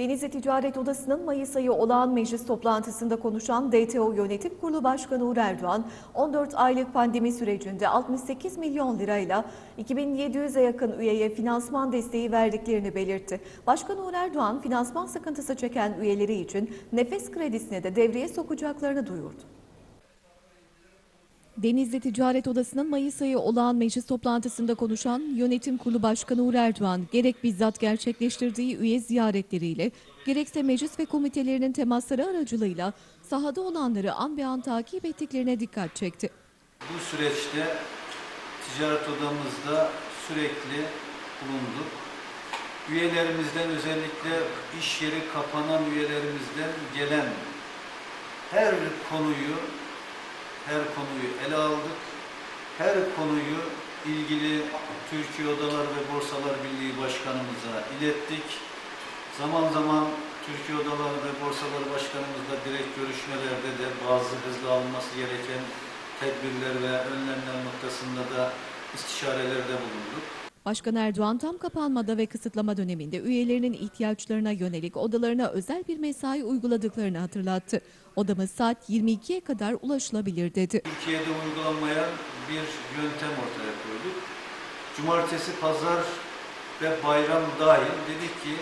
Denizli Ticaret Odası'nın Mayıs ayı olağan meclis toplantısında konuşan DTO Yönetim Kurulu Başkanı Uğur Erdoğan, 14 aylık pandemi sürecinde 68 milyon lirayla 2700'e yakın üyeye finansman desteği verdiklerini belirtti. Başkan Uğur Erdoğan, finansman sıkıntısı çeken üyeleri için nefes kredisine de devreye sokacaklarını duyurdu. Denizli Ticaret Odası'nın Mayıs ayı olağan meclis toplantısında konuşan Yönetim Kurulu Başkanı Uğur Erdoğan, gerek bizzat gerçekleştirdiği üye ziyaretleriyle, gerekse meclis ve komitelerinin temasları aracılığıyla sahada olanları an be an takip ettiklerine dikkat çekti. Bu süreçte ticaret odamızda sürekli bulunduk. Üyelerimizden özellikle iş yeri kapanan üyelerimizden gelen her konuyu her konuyu ele aldık. Her konuyu ilgili Türkiye Odalar ve Borsalar Birliği Başkanımıza ilettik. Zaman zaman Türkiye Odalar ve Borsalar Başkanımızla direkt görüşmelerde de bazı hızlı alınması gereken tedbirler ve önlemler noktasında da istişarelerde bulunduk. Başkan Erdoğan tam kapanmada ve kısıtlama döneminde üyelerinin ihtiyaçlarına yönelik odalarına özel bir mesai uyguladıklarını hatırlattı. Odamız saat 22'ye kadar ulaşılabilir dedi. Türkiye'de uygulanmayan bir yöntem ortaya koyduk. Cumartesi, pazar ve bayram dahil dedik ki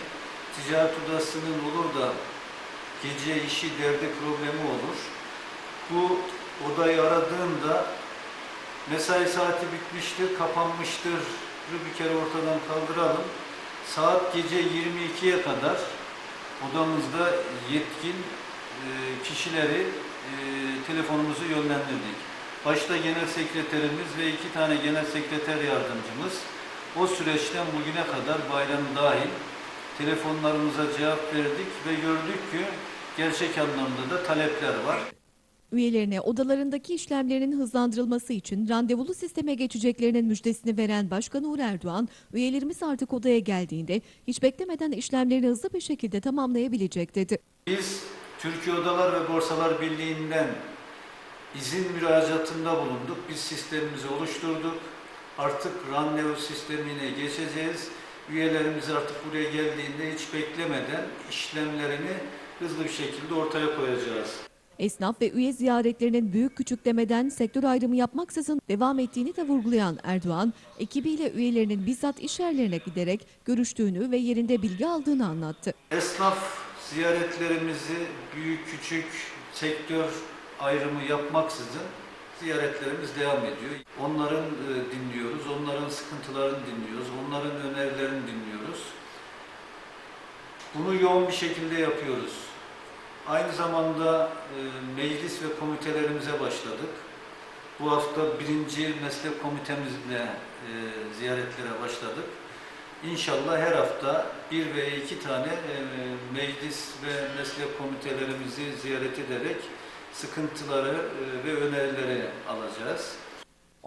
ticaret odasının olur da gece işi, derdi, problemi olur. Bu odayı aradığında mesai saati bitmiştir, kapanmıştır bir kere ortadan kaldıralım. Saat gece 22'ye kadar odamızda yetkin e, kişileri e, telefonumuzu yönlendirdik. Başta genel sekreterimiz ve iki tane genel sekreter yardımcımız o süreçten bugüne kadar bayram dahil telefonlarımıza cevap verdik ve gördük ki gerçek anlamda da talepler var. Üyelerine odalarındaki işlemlerinin hızlandırılması için randevulu sisteme geçeceklerinin müjdesini veren Başkan Uğur Erdoğan, üyelerimiz artık odaya geldiğinde hiç beklemeden işlemlerini hızlı bir şekilde tamamlayabilecek dedi. Biz Türkiye Odalar ve Borsalar Birliği'nden izin müracaatında bulunduk. Biz sistemimizi oluşturduk. Artık randevu sistemine geçeceğiz. Üyelerimiz artık buraya geldiğinde hiç beklemeden işlemlerini hızlı bir şekilde ortaya koyacağız. Esnaf ve üye ziyaretlerinin büyük küçük demeden sektör ayrımı yapmaksızın devam ettiğini de vurgulayan Erdoğan, ekibiyle üyelerinin bizzat iş yerlerine giderek görüştüğünü ve yerinde bilgi aldığını anlattı. Esnaf ziyaretlerimizi büyük küçük sektör ayrımı yapmaksızın ziyaretlerimiz devam ediyor. Onların e, dinliyoruz, onların sıkıntılarını dinliyoruz, onların önerilerini dinliyoruz. Bunu yoğun bir şekilde yapıyoruz. Aynı zamanda e, meclis ve komitelerimize başladık. Bu hafta birinci meslek komitemizle e, ziyaretlere başladık. İnşallah her hafta bir veya iki tane e, meclis ve meslek komitelerimizi ziyaret ederek sıkıntıları ve önerileri alacağız.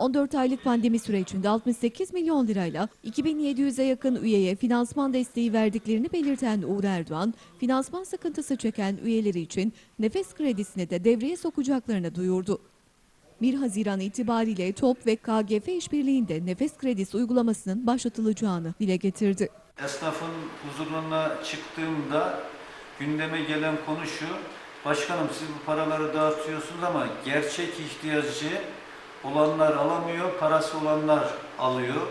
14 aylık pandemi sürecinde 68 milyon lirayla 2700'e yakın üyeye finansman desteği verdiklerini belirten Uğur Erdoğan, finansman sıkıntısı çeken üyeleri için nefes kredisine de devreye sokacaklarını duyurdu. 1 Haziran itibariyle TOP ve KGF işbirliğinde nefes kredisi uygulamasının başlatılacağını dile getirdi. Esnafın huzuruna çıktığımda gündeme gelen konu şu, başkanım siz bu paraları dağıtıyorsunuz ama gerçek ihtiyacı olanlar alamıyor, parası olanlar alıyor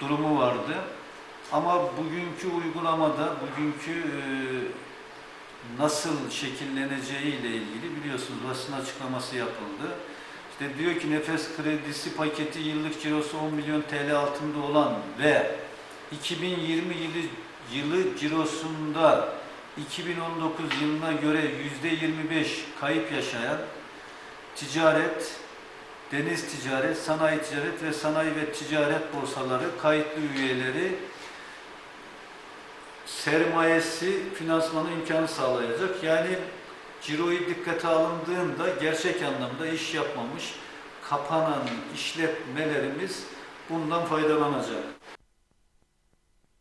durumu vardı. Ama bugünkü uygulamada, bugünkü e, nasıl şekilleneceği ile ilgili biliyorsunuz basın açıklaması yapıldı. İşte diyor ki nefes kredisi paketi yıllık cirosu 10 milyon TL altında olan ve 2020 yılı, yılı cirosunda 2019 yılına göre %25 kayıp yaşayan ticaret, deniz ticaret, sanayi ticaret ve sanayi ve ticaret borsaları kayıtlı üyeleri sermayesi finansmanı imkanı sağlayacak. Yani ciroyu dikkate alındığında gerçek anlamda iş yapmamış, kapanan işletmelerimiz bundan faydalanacak.